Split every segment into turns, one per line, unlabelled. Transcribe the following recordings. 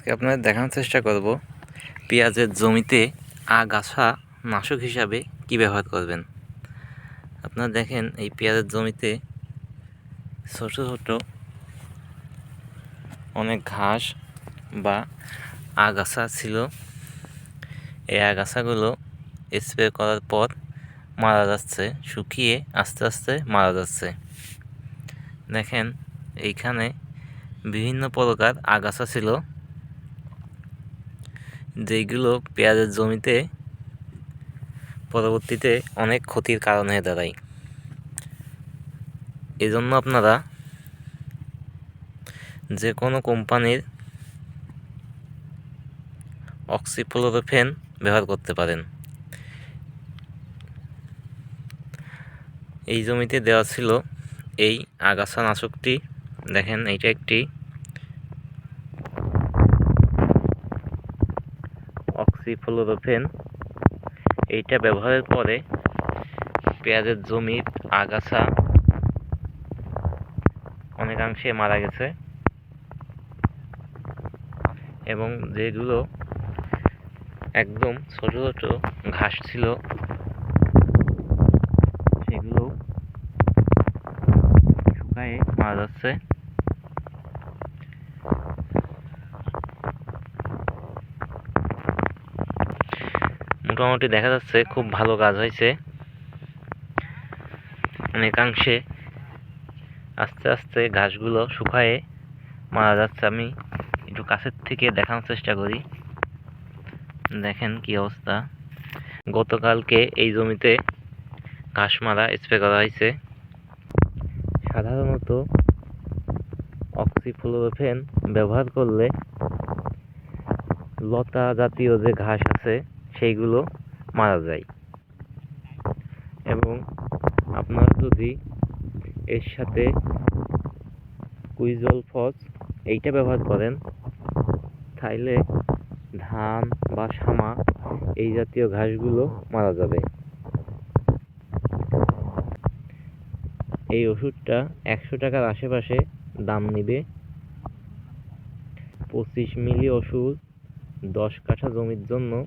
আজকে আপনাদের দেখানোর চেষ্টা করব পেঁয়াজের জমিতে আগাছা নাশক হিসাবে কি ব্যবহার করবেন। আপনারা দেখেন এই পেঁয়াজের জমিতে ছোট ছোট অনেক ঘাস বা আগাছা ছিল। এই আগাছাগুলো স্প্রে করার পর মারা যাচ্ছে, শুকিয়ে আস্তে আস্তে মারা যাচ্ছে। দেখেন এইখানে বিভিন্ন প্রকার আগাছা ছিল। যেগুলো পেঁয়াজের জমিতে পরবর্তীতে অনেক ক্ষতির কারণ হয়ে দাঁড়ায়। এজন্য আপনারা যে কোনো কোম্পানির অক্সিফ্লোরোফেন ব্যবহার করতে পারেন। এই জমিতে দেওয়া ছিল এই আগাছা নাশকটি। দেখেন, এইটা একটি অক্সিফ্লোরোফেন এইটা ব্যবহারের পরে পেঁয়াজের জমির আগাছা অনেকাংশে মারা গেছে। এবং যেগুলো একদম ছোট ছোট ঘাস ছিল, সেগুলো শুকায়ে মারা যাচ্ছে। মোটামুটি দেখা যাচ্ছে খুব ভালো কাজ হয়েছে। অনেকাংশে আস্তে আস্তে ঘাসগুলো শুকায়ে মারা যাচ্ছে। আমি একটু কাছের থেকে দেখানোর চেষ্টা করি। দেখেন কি অবস্থা। গতকালকে এই জমিতে ঘাস মারা স্প্রে করা হয়েছে। সাধারণত অক্সিফ্লোরোফেন ব্যবহার করলে লতা জাতীয় যে ঘাস আছে সেইগুলো মারা যায়। এবং আপনারা যদি এর সাথে কুইজল ফস এইটা ব্যবহার করেন, তাইলে ধান বা শামা এই জাতীয় ঘাসগুলো মারা যাবে। এই ওষুধটা একশো টাকার আশেপাশে দাম নিবে। পঁচিশ মিলি ওষুধ, দশ কাঠা জমির জন্য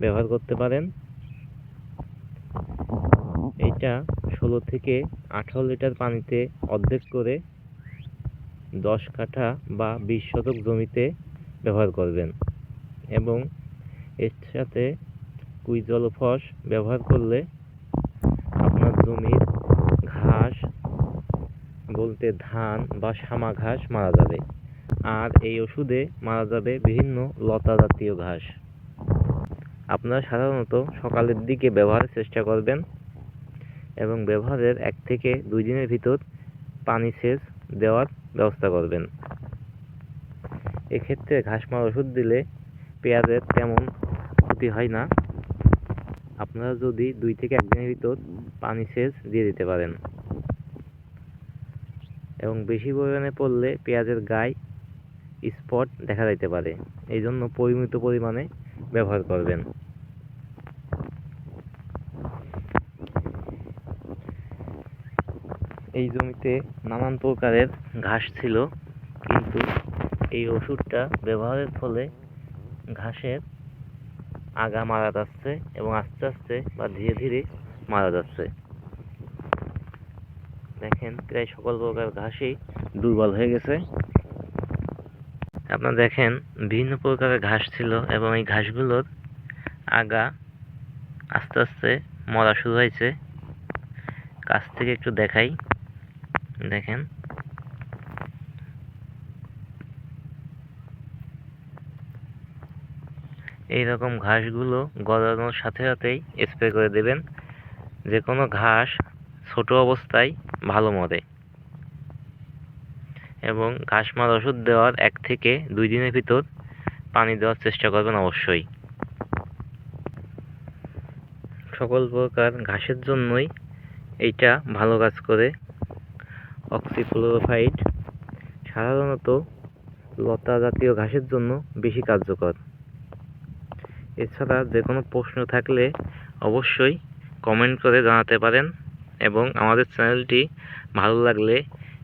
ব্যবহার করতে পারেন। এটা ষোলো থেকে আঠারো লিটার পানিতে অর্ধেক করে দশ কাঠা বা বিশ শতক জমিতে ব্যবহার করবেন এবং এর সাথে কুইজলফস ব্যবহার করলে আপনার জমির ঘাস বলতে ধান বা শামা ঘাস মারা যাবে। আর এই ওষুধে মারা যাবে বিভিন্ন লতা জাতীয় ঘাস। আপনারা সাধারণত সকালের দিকে ব্যবহারের চেষ্টা করবেন এবং ব্যবহারের এক থেকে দুই দিনের ভিতর পানি সেচ দেওয়ার ব্যবস্থা করবেন। এক্ষেত্রে ঘাস মারা ওষুধ দিলে পেঁয়াজের তেমন ক্ষতি হয় না। আপনারা যদি দুই থেকে এক দিনের ভিতর পানি সেচ দিয়ে দিতে পারেন। এবং বেশি পরিমাণে পড়লে পেঁয়াজের গায়ে স্পট দেখা যাইতে পারে। এই জন্য পরিমিত পরিমাণে ব্যবহার করবেন। এই জমিতে নানান প্রকারের ঘাস ছিল, কিন্তু এই ওষুধটা ব্যবহারের ফলে ঘাসের আগা মারা যাচ্ছে এবং আস্তে আস্তে বা ধীরে ধীরে মারা যাচ্ছে। দেখেন, প্রায় সকল প্রকার ঘাসই দুর্বল হয়ে গেছে। আপনারা দেখেন, বিভিন্ন প্রকারের ঘাস ছিল এবং এই ঘাসগুলোর আগা আস্তে আস্তে মরা শুরু হয়েছে। কাছ থেকে একটু দেখাই। দেখেন। এই রকম ঘাসগুলো গজানোর সাথে সাথেই স্প্রে করে দেবেন। যে কোনো ঘাস ছোট অবস্থায় ভালো মরে। এবং ঘাস মার ওষুধ দেওয়ার এক থেকে দুই দিনের ভিতর পানি দেওয়ার চেষ্টা করবেন অবশ্যই। সকল প্রকার ঘাসের জন্যই এইটা ভালো কাজ করে। অক্সিফ্লোরোফাইট সাধারণত লতা জাতীয় ঘাসের জন্য বেশি কার্যকর। এছাড়া যে কোনো প্রশ্ন থাকলে অবশ্যই কমেন্ট করে জানাতে পারেন এবং আমাদের চ্যানেলটি ভালো লাগলে